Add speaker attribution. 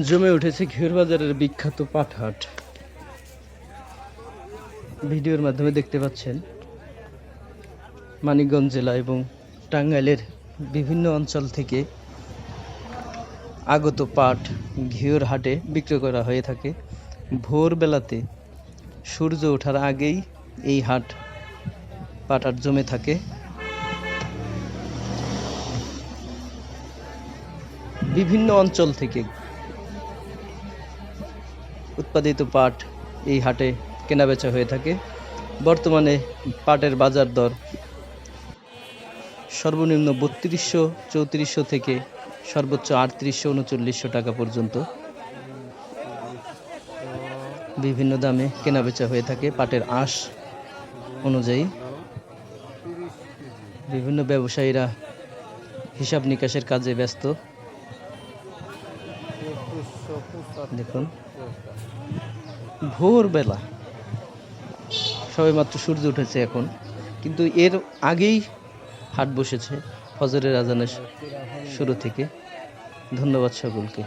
Speaker 1: জমে উঠেছে ঘিওর বাজারের বিখ্যাত পাটহাট। ভিডিওর মাধ্যমে দেখতে পাচ্ছেন মানিকগঞ্জ জেলা এবং টাঙ্গাইলের বিভিন্ন অঞ্চল থেকে আগত পাট ঘিওর হাটে বিক্রি করা হয়ে থাকে। ভোরবেলাতে সূর্য ওঠার আগেই এই হাট পাট জমে থাকে। বিভিন্ন অঞ্চল থেকে উৎপাদিত পাট এই হাটে কেনাবেচা হয়ে থাকে। বর্তমানে পাটের বাজার দর সর্বনিম্ন বত্রিশশো চৌত্রিশশো থেকে সর্বোচ্চ আটত্রিশশো উনচল্লিশশো টাকা পর্যন্ত। বিভিন্ন দামে কেনাবেচা হয়ে থাকে পাটের আঁশ অনুযায়ী। বিভিন্ন ব্যবসায়ীরা হিসাব নিকাশের কাজে ব্যস্ত। দেখুন। ভোরবেলা মাত্র সূর্য উঠেছে এখন, কিন্তু এর আগেই হাট বসেছে ফজরের আজানের শুরু থেকে। ধন্যবাদ সকলকে।